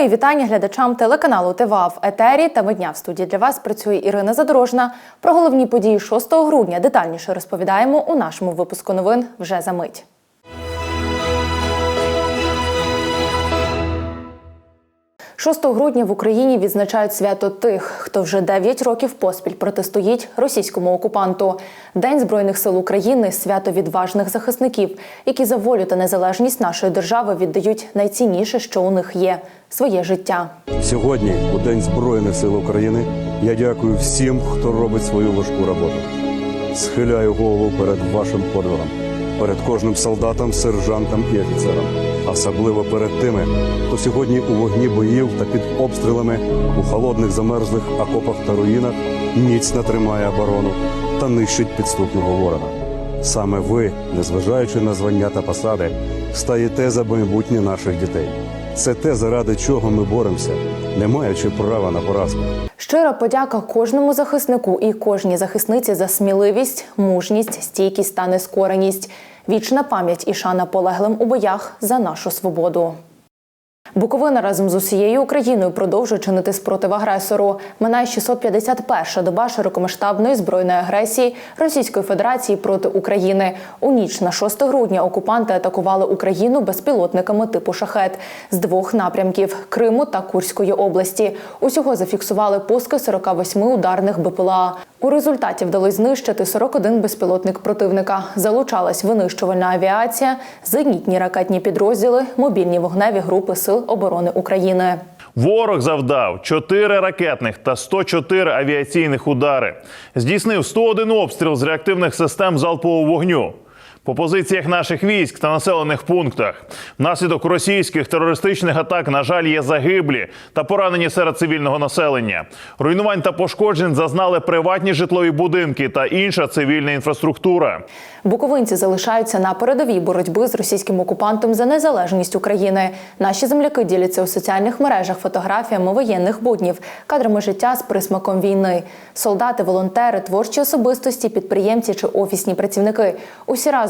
Мої вітання глядачам телеканалу ТВА в етері та дня в студії для вас працює Ірина Задорожна. Про головні події 6 грудня детальніше розповідаємо у нашому випуску новин вже за мить. – 6 грудня в Україні відзначають свято тих, хто вже 9 років поспіль протистоїть російському окупанту. День збройних сил України свято відважних захисників, які за волю та незалежність нашої держави віддають найцінніше, що у них є своє життя. Сьогодні, у День Збройних сил України, я дякую всім, хто робить свою важку роботу. Схиляю голову перед вашим подвигом, перед кожним солдатом, сержантом і офіцером, особливо перед тими, хто сьогодні у вогні боїв та під обстрілами у холодних замерзлих окопах та руїнах міцно тримає оборону та нищить підступного ворога. Саме ви, незважаючи на звання та посади, стаєте за майбутнє наших дітей. Це те, заради чого ми боремося, не маючи права на поразку. Щира подяка кожному захиснику і кожній захисниці за сміливість, мужність, стійкість та нескореність. Вічна пам'ять і шана полеглим у боях за нашу свободу. Буковина разом з усією Україною продовжує чинити спротив агресору. Минає 651-ша доба широкомасштабної збройної агресії Російської Федерації проти України. У ніч на 6 грудня окупанти атакували Україну безпілотниками типу шахет з двох напрямків Криму та Курської області. Усього зафіксували пуски 48 ударних БПЛА. У результаті вдалося знищити 41 безпілотник противника. Залучалась винищувальна авіація, зенітні ракетні підрозділи, мобільні вогневі групи Сил оборони України. Ворог завдав 4 ракетних та 104 авіаційних удари. Здійснив 101 обстріл з реактивних систем залпового вогню. По позиціях наших військ та населених пунктах внаслідок російських терористичних атак, на жаль, є загиблі та поранені серед цивільного населення. Руйнувань та пошкоджень зазнали приватні житлові будинки та інша цивільна інфраструктура. Буковинці залишаються на передовій боротьби з російським окупантом за незалежність України. Наші земляки діляться у соціальних мережах фотографіями воєнних буднів, кадрами життя з присмаком війни. Солдати, волонтери, творчі особистості, підприємці чи офісні працівники. Усі разом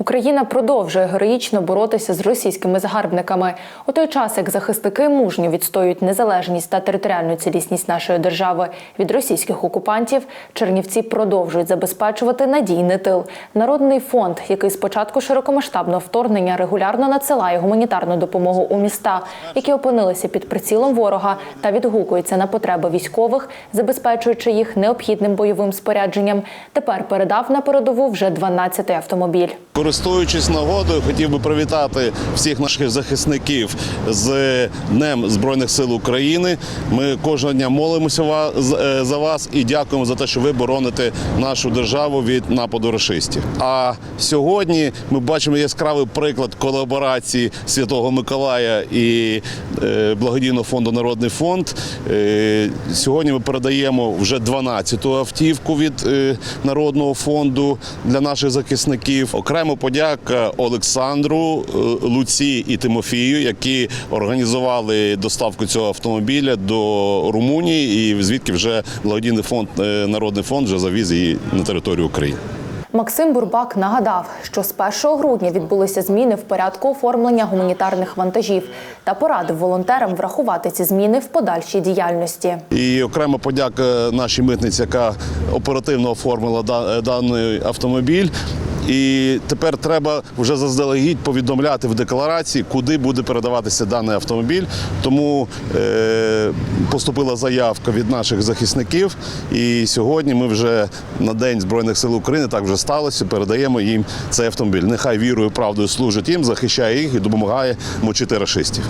Україна продовжує героїчно боротися з російськими загарбниками у той час, як захисники мужньо відстоюють незалежність та територіальну цілісність нашої держави від російських окупантів. Чернівці продовжують забезпечувати надійний тил. Народний фонд, який з початку широкомасштабного вторгнення регулярно надсилає гуманітарну допомогу у міста, які опинилися під прицілом ворога, та відгукується на потреби військових, забезпечуючи їх необхідним бойовим спорядженням. Тепер передав на передову вже 12-й автомобіль. Користуючись нагодою, хотів би привітати всіх наших захисників з Днем Збройних сил України. Ми кожного дня молимося е, за вас і дякуємо за те, що ви бороните нашу державу від нападу рашистів. А сьогодні ми бачимо яскравий приклад колаборації Святого Миколая і е, благодійного фонду Народний фонд. Е, Сьогодні ми передаємо вже 12-ту автівку від Народного фонду для наших захисників. Окремо подяка Олександру, е, Луці і Тимофію, які організували доставку цього автомобіля до Румунії, і звідки вже благодійний фонд е, Народний фонд вже завіз її на територію України. Максим Бурбак нагадав, що з 1 грудня відбулися зміни в порядку оформлення гуманітарних вантажів та порадив волонтерам врахувати ці зміни в подальшій діяльності. І окрема подяка нашій митниці, яка оперативно оформила е, даний автомобіль. І тепер треба вже заздалегідь повідомляти в декларації, куди буде передаватися даний автомобіль. Тому е, поступила заявка від наших захисників. І сьогодні ми вже на День Збройних сил України так вже сталося. Передаємо їм цей автомобіль. Нехай вірою правдою служить їм, захищає їх і допомагає мочити рашистів.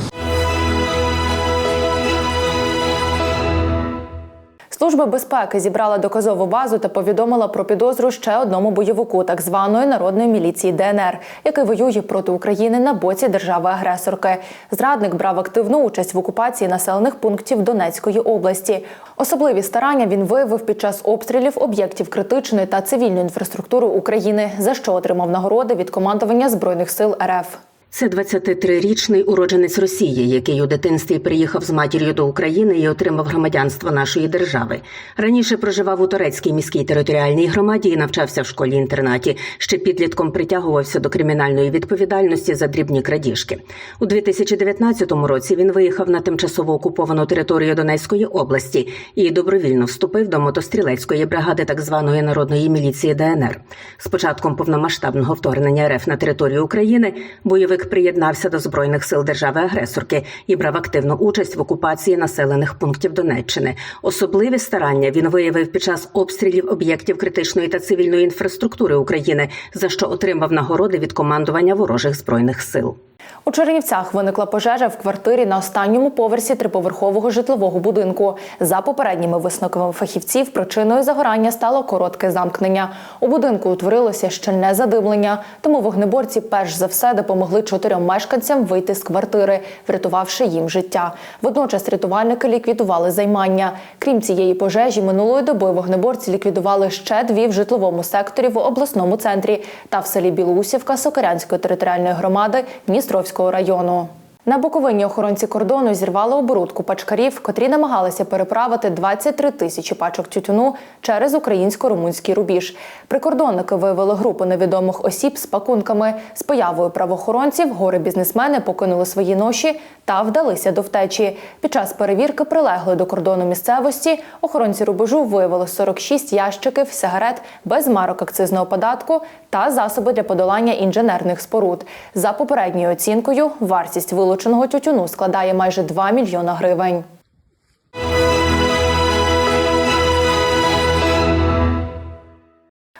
Служба безпеки зібрала доказову базу та повідомила про підозру ще одному бойовику так званої народної міліції ДНР, який воює проти України на боці держави-агресорки. Зрадник брав активну участь в окупації населених пунктів Донецької області. Особливі старання він виявив під час обстрілів об'єктів критичної та цивільної інфраструктури України, за що отримав нагороди від командування збройних сил РФ. Це 23-річний уродженець Росії, який у дитинстві приїхав з матір'ю до України і отримав громадянство нашої держави. Раніше проживав у турецькій міській територіальній громаді і навчався в школі-інтернаті. Ще підлітком притягувався до кримінальної відповідальності за дрібні крадіжки. У 2019 році він виїхав на тимчасово окуповану територію Донецької області і добровільно вступив до мотострілецької бригади так званої народної міліції ДНР. З початком повномасштабного вторгнення РФ на територію України бойовик приєднався до збройних сил держави-агресорки і брав активну участь в окупації населених пунктів Донеччини. Особливі старання він виявив під час обстрілів об'єктів критичної та цивільної інфраструктури України, за що отримав нагороди від командування ворожих збройних сил. У Чернівцях виникла пожежа в квартирі на останньому поверсі триповерхового житлового будинку. За попередніми висновками фахівців, причиною загорання стало коротке замкнення. У будинку утворилося щільне задимлення, тому вогнеборці перш за все допомогли чотирьом мешканцям вийти з квартири, врятувавши їм життя. Водночас рятувальники ліквідували займання. Крім цієї пожежі, минулої доби вогнеборці ліквідували ще дві в житловому секторі в обласному центрі та в селі Білоусівка Сокирянської територіальної громади Дністровського району. На Буковині охоронці кордону зірвали оборудку пачкарів, котрі намагалися переправити 23 тисячі пачок тютюну через українсько-румунський рубіж. Прикордонники виявили групу невідомих осіб з пакунками. З появою правоохоронців гори бізнесмени покинули свої ноші та вдалися до втечі. Під час перевірки прилеглої до кордону місцевості охоронці рубежу виявили 46 ящиків сигарет без марок акцизного податку та засоби для подолання інженерних споруд. За попередньою оцінкою, вартість вилученого тютюну складає майже 2 мільйона гривень.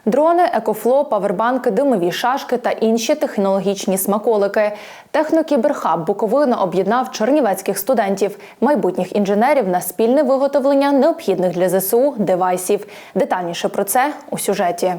Дрони, екофло, павербанки, димові шашки та інші технологічні смаколики. Технокіберхаб Буковина об'єднав чернівецьких студентів, майбутніх інженерів на спільне виготовлення необхідних для ЗСУ девайсів. Детальніше про це у сюжеті.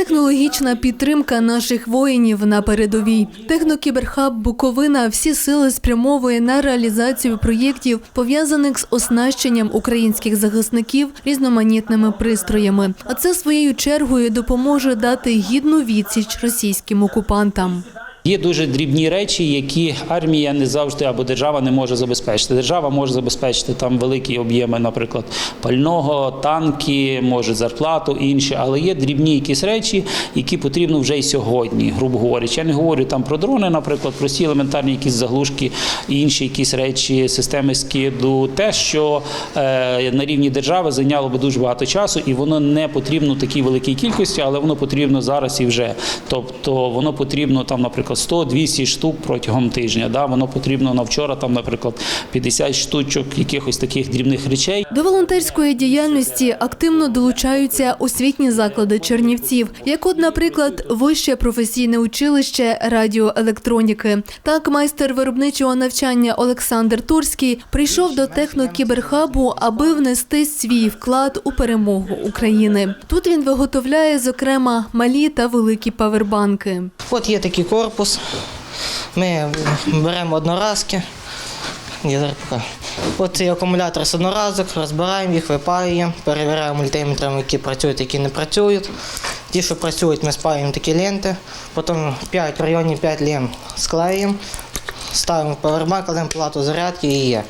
Технологічна підтримка наших воїнів на передовій. Технокіберхаб Буковина всі сили спрямовує на реалізацію проєктів, пов'язаних з оснащенням українських захисників різноманітними пристроями. А це своєю чергою допоможе дати гідну відсіч російським окупантам. Є дуже дрібні речі, які армія не завжди або держава не може забезпечити. Держава може забезпечити там великі об'єми, наприклад, пального, танки, може зарплату, інші, але є дрібні якісь речі, які потрібно вже й сьогодні, грубо говорячи. Я не говорю там про дрони, наприклад, прості елементарні якісь заглушки, інші якісь речі, системи скиду, те, що е, на рівні держави зайняло би дуже багато часу, і воно не потрібно такій великій кількості, але воно потрібно зараз і вже. Тобто воно потрібно там, наприклад, 100-200 штук протягом тижня. Да? Воно потрібно на вчора, там, наприклад, 50 штучок якихось таких дрібних речей. До волонтерської діяльності активно долучаються освітні заклади Чернівців, як от, наприклад, Вище професійне училище радіоелектроніки. Так, майстер виробничого навчання Олександр Турський прийшов до технокіберхабу, аби внести свій вклад у перемогу України. Тут він виготовляє, зокрема, малі та великі павербанки. От є такий корпус. Ми беремо одноразки. Я зараз покажу. От цей акумулятор з одноразок, розбираємо їх, випаюємо, перевіряємо мультиметрами, які працюють, які не працюють. Ті, що працюють, ми спаюємо такі ленти. Потім 5 в районі 5 лент склеїмо, ставимо в павербанк, кладемо плату зарядки і є.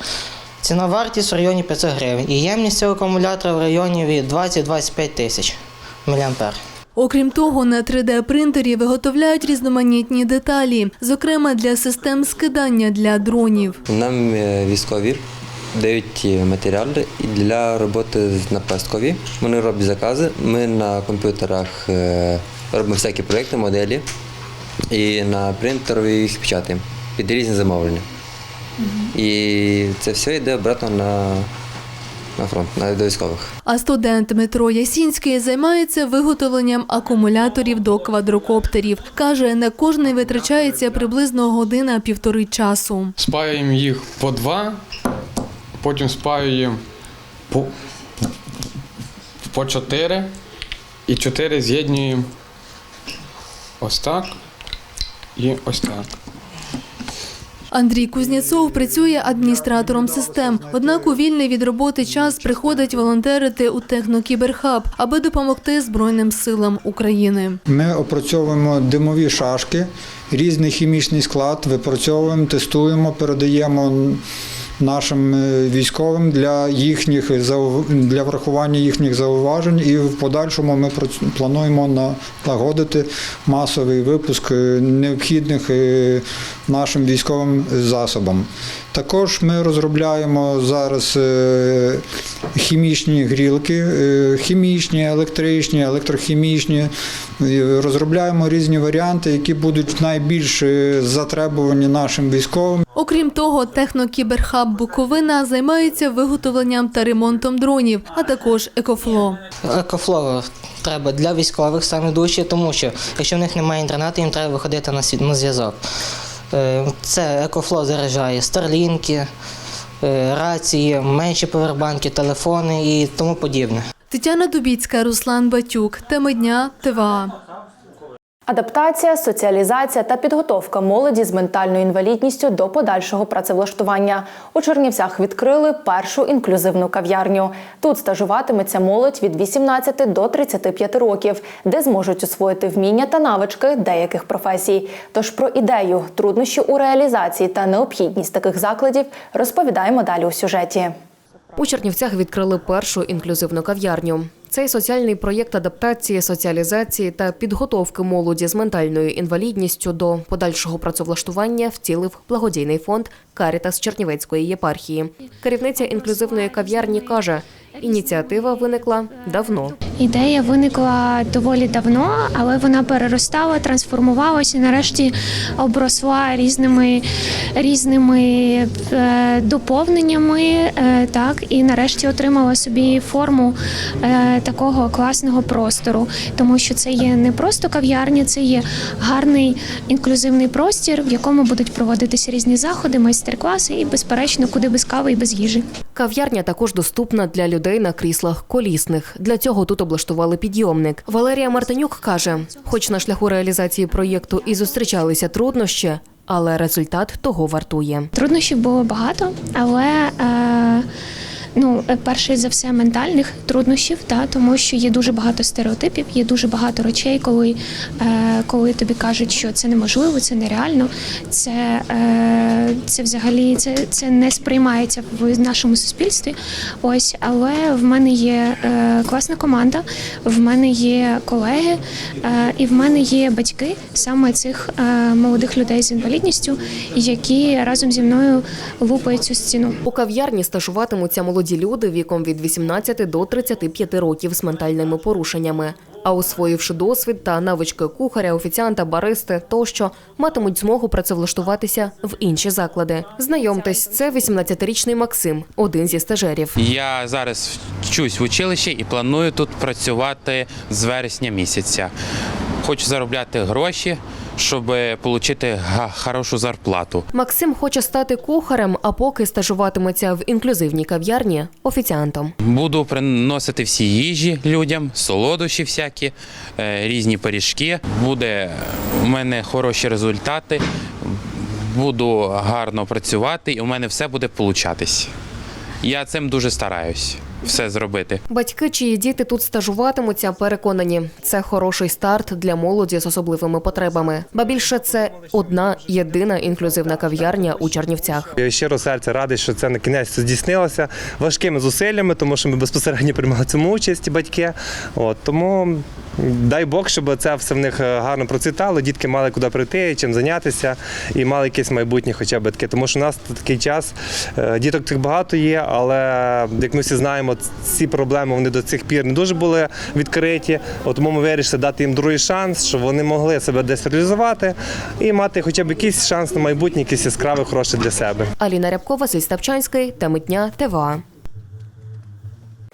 Ціна вартість в районі 500 гривень. І ємність цього акумулятора в районі від 20-25 тисяч міліампер. Окрім того, на 3D-принтері виготовляють різноманітні деталі, зокрема для систем скидання для дронів. Нам е, військові дають матеріали для роботи з- на пасткові. Вони роблять закази. Ми на комп'ютерах е, робимо всякі проекти, моделі і на принтері їх печатаємо під різні замовлення. І це все йде обратно на, на фронт, на до військових. А студент Дмитро Ясінський займається виготовленням акумуляторів до квадрокоптерів. Каже, на кожний витрачається приблизно година-півтори часу. Спаюємо їх по два, потім спаюємо по, по чотири і чотири з'єднуємо ось так і ось так. Андрій Кузнєцов працює адміністратором систем. Однак у вільний від роботи час приходить волонтерити у технокіберхаб, аби допомогти Збройним силам України. Ми опрацьовуємо димові шашки, різний хімічний склад, випрацьовуємо, тестуємо, передаємо нашим е, військовим для їхніх для врахування їхніх зауважень. І в подальшому ми плануємо налагодити масовий випуск е, необхідних е, нашим військовим засобам. Також ми розробляємо зараз е, хімічні грілки, е, хімічні, електричні, електрохімічні. Розробляємо різні варіанти, які будуть найбільш е, затребувані нашим військовим. Окрім того, технокіберхаб Буковина займається виготовленням та ремонтом дронів, а також екофло. Екофло треба для військових саме дуже, тому що якщо в них немає інтернету, їм треба виходити на зв'язок. Е, Це екофло заряджає старлінки, е, рації, менші повербанки, телефони і тому подібне. Тетяна Дубіцька, Руслан Батюк. Теми дня ТВА. Адаптація, соціалізація та підготовка молоді з ментальною інвалідністю до подальшого працевлаштування. У Чернівцях відкрили першу інклюзивну кав'ярню. Тут стажуватиметься молодь від 18 до 35 років, де зможуть освоїти вміння та навички деяких професій. Тож про ідею, труднощі у реалізації та необхідність таких закладів розповідаємо далі у сюжеті. У Чернівцях відкрили першу інклюзивну кав'ярню. Цей соціальний проєкт адаптації, соціалізації та підготовки молоді з ментальною інвалідністю до подальшого працевлаштування втілив благодійний фонд Карітас Чернівецької єпархії. Керівниця інклюзивної кав'ярні каже, ініціатива виникла давно. Ідея виникла доволі давно, але вона переростала, трансформувалася і нарешті обросла різними різними е, доповненнями. Е, так, і нарешті отримала собі форму е, такого класного простору, тому що це є не просто кав'ярня, це є гарний інклюзивний простір, в якому будуть проводитися різні заходи, майстер-класи і, безперечно, куди без кави і без їжі. Кав'ярня також доступна для людей на кріслах колісних. Для цього тут облаштували підйомник. Валерія Мартинюк каже, хоч на шляху реалізації проєкту і зустрічалися труднощі, але результат того вартує. Труднощів було багато, але е, ну, е, перше за все ментальних труднощів, та, тому що є дуже багато стереотипів, є дуже багато речей, коли, е, коли тобі кажуть, що це неможливо, це нереально, це, е, це взагалі це, це не сприймається в нашому суспільстві. Ось, але в мене є е, класна команда, в мене є колеги, е, і в мене є батьки саме цих е, молодих людей з інвалідністю, які разом зі мною лупають цю стіну. У кав'ярні стажуватимуться молоді люди віком від 18 до 35 років з ментальними порушеннями. А освоївши досвід та навички кухаря, офіціанта, баристи тощо, матимуть змогу працевлаштуватися в інші заклади. Знайомтесь, це 18-річний Максим, один зі стажерів. Я зараз вчусь в училищі і планую тут працювати з вересня місяця. Хочу заробляти гроші, щоб отримати хорошу зарплату. Максим хоче стати кухарем, а поки стажуватиметься в інклюзивній кав'ярні офіціантом. Буду приносити всі їжі людям, солодощі всякі, е, різні пиріжки. Буде у мене хороші результати, буду гарно працювати, і у мене все буде получатись. Я цим дуже стараюсь все зробити. Батьки, чиї діти тут стажуватимуться, переконані, це хороший старт для молоді з особливими потребами. Ба більше це одна єдина інклюзивна кав'ярня у Чернівцях. Я щиро серце радий, що це на кінець здійснилося важкими зусиллями, тому що ми безпосередньо приймали цьому участь батьки. От тому дай Бог, щоб це все в них е, гарно процвітало. Дітки мали куди прийти, чим зайнятися, і мали якесь майбутнє, хоча б таке. Тому що у нас такий час е, діток тих багато є, але як ми всі знаємо, ці проблеми вони до цих пір не дуже були відкриті. От тому ми вирішили дати їм другий шанс, щоб вони могли себе десь реалізувати і мати хоча б якийсь шанс на майбутнє, якийсь яскравий, хороший для себе. Аліна Рябко, Василь Ставчанський, теми дня, ТВА.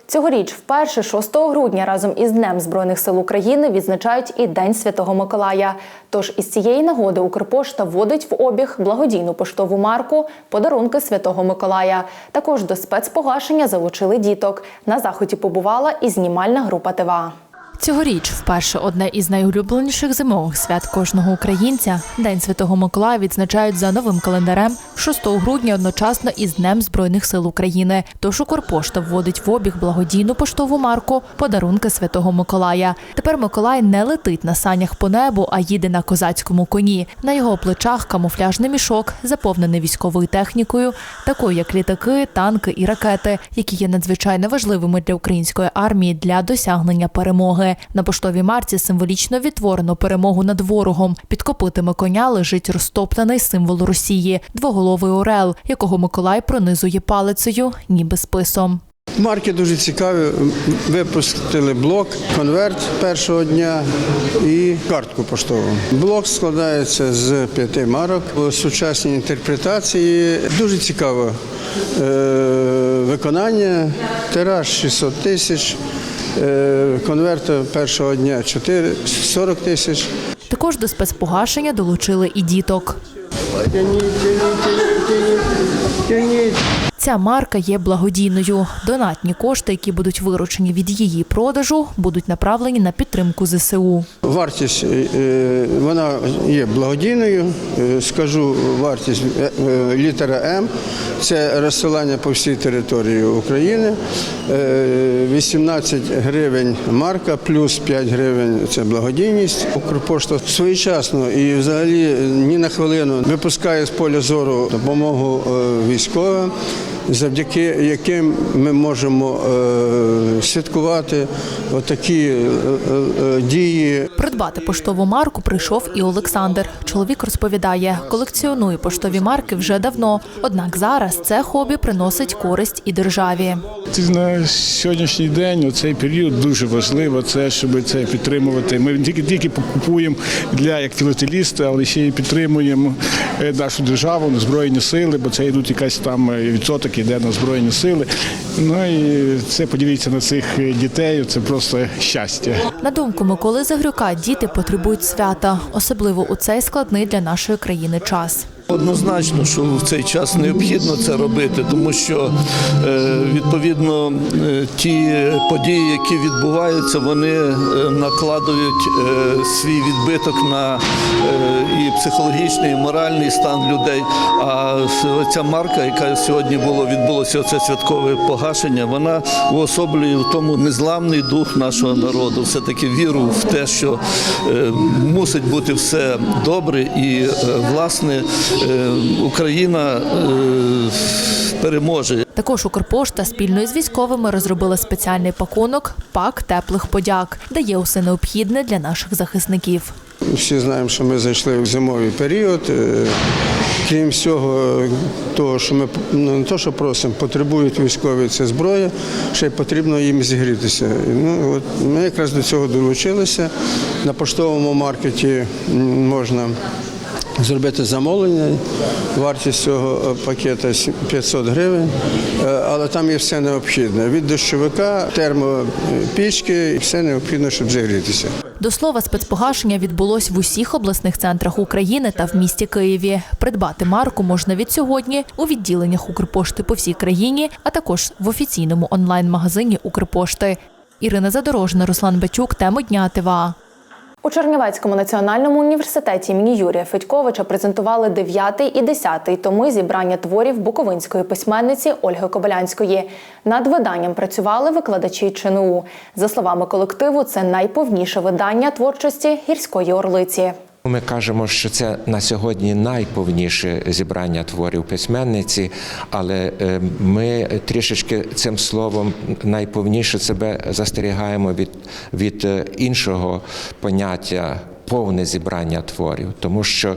Цьогоріч, вперше 6 грудня, разом із Днем Збройних сил України відзначають і День Святого Миколая. Тож із цієї нагоди Укрпошта вводить в обіг благодійну поштову марку Подарунки Святого Миколая. Також до спецпогашення залучили діток. На заході побувала і знімальна група ТВА. Цьогоріч вперше одне із найулюбленіших зимових свят кожного українця День Святого Миколая відзначають за новим календарем 6 грудня одночасно із Днем Збройних сил України. Тож Укрпошта вводить в обіг благодійну поштову марку Подарунки Святого Миколая. Тепер Миколай не летить на санях по небу, а їде на козацькому коні. На його плечах камуфляжний мішок, заповнений військовою технікою, такою як літаки, танки і ракети, які є надзвичайно важливими для української армії для досягнення перемоги. На поштовій марці символічно відтворено перемогу над ворогом. Під копитами коня лежить розтоптаний символ Росії двоголовий орел, якого Миколай пронизує палицею, ніби списом. Марки дуже цікаві. Випустили блок, конверт першого дня і картку поштову. Блок складається з п'яти марок. У сучасній інтерпретації дуже цікаве е, виконання. Тираж 600 тисяч. Е, Конверта першого дня 4, 40 тисяч. Також до спецпогашення долучили і діток. Ця марка є благодійною. Донатні кошти, які будуть виручені від її продажу, будуть направлені на підтримку ЗСУ. Вартість е, вона є благодійною. Е, Скажу вартість е, е, літера М. Це розсилання по всій території України. Е, 18 гривень марка, плюс 5 гривень це благодійність. Укрпошта своєчасно і взагалі ні на хвилину випускає з поля зору допомогу е, військовим. Завдяки яким ми можемо е, святкувати отакі е, е, дії. Придбати поштову марку прийшов і Олександр. Чоловік розповідає, колекціонує поштові марки вже давно. Однак зараз це хобі приносить користь і державі. Ти на сьогоднішній день у цей період дуже важливо це, щоб це підтримувати. Ми тільки тільки купуємо для як філателісти, але ще й підтримуємо нашу державу, на збройні сили, бо це йдуть якась там е, відсоток йде на збройні сили. Ну і це подивіться на цих дітей. Це просто щастя. На думку Миколи Загрюка, діти потребують свята, особливо у цей складний для нашої країни час. Однозначно, що в цей час необхідно це робити, тому що е, відповідно е, ті події, які відбуваються, вони е, накладують свій відбиток на і психологічний, і моральний стан людей. А ця марка, яка сьогодні було відбулося, це святкове погашення, вона уособлює в тому незламний дух нашого народу, все таки віру в те, що мусить бути все добре, і власне Україна е, переможе. Також Укрпошта спільно із військовими розробила спеціальний пакунок пак теплих подяк, де є усе необхідне для наших захисників. Всі знаємо, що ми зайшли в зимовий період. Е, Крім всього, того, що ми ну, не то, що просимо, потребують військові це зброя, ще й потрібно їм зігрітися. Ну, от ми якраз до цього долучилися. На поштовому маркеті можна зробити замовлення. Вартість цього е, пакета сі- 500 гривень, Е, але там є все необхідне. Від дощовика, термопічки, і все необхідне, щоб зігрітися. До слова, спецпогашення відбулось в усіх обласних центрах України та в місті Києві. Придбати марку можна від сьогодні у відділеннях Укрпошти по всій країні, а також в офіційному онлайн-магазині Укрпошти. Ірина Задорожна, Руслан Батюк. Теми дня ТВА. У Чернівецькому національному університеті імені Юрія Федьковича презентували 9 і 10 томи зібрання творів буковинської письменниці Ольги Кобилянської. Над виданням працювали викладачі ЧНУ. За словами колективу, це найповніше видання творчості гірської орлиці. Ми кажемо, що це на сьогодні найповніше зібрання творів письменниці, але е, ми трішечки цим словом найповніше себе застерігаємо від, від е, іншого поняття. Повне зібрання творів, тому що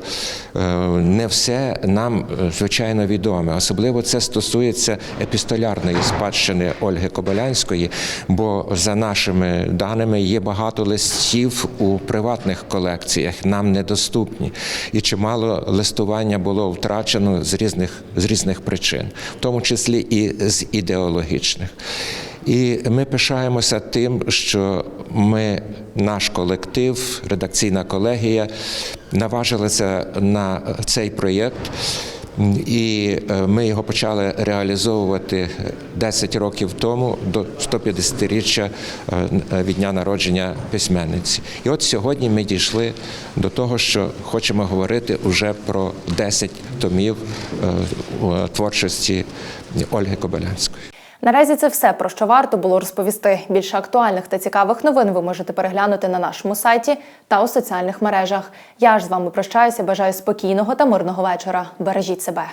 е, не все нам е, звичайно відоме. Особливо це стосується епістолярної спадщини Ольги Кобилянської, бо за нашими даними є багато листів у приватних колекціях, нам недоступні, і чимало листування було втрачено з різних з різних причин, в тому числі і з ідеологічних. І ми пишаємося тим, що ми, наш колектив, редакційна колегія, наважилися на цей проєкт. І е, ми його почали реалізовувати 10 років тому до 150-річчя е, від дня народження письменниці. І от сьогодні ми дійшли до того, що хочемо говорити вже про 10 томів е, творчості Ольги Кобилянської. Наразі це все про що варто було розповісти. Більше актуальних та цікавих новин ви можете переглянути на нашому сайті та у соціальних мережах. Я ж з вами прощаюся. Бажаю спокійного та мирного вечора. Бережіть себе.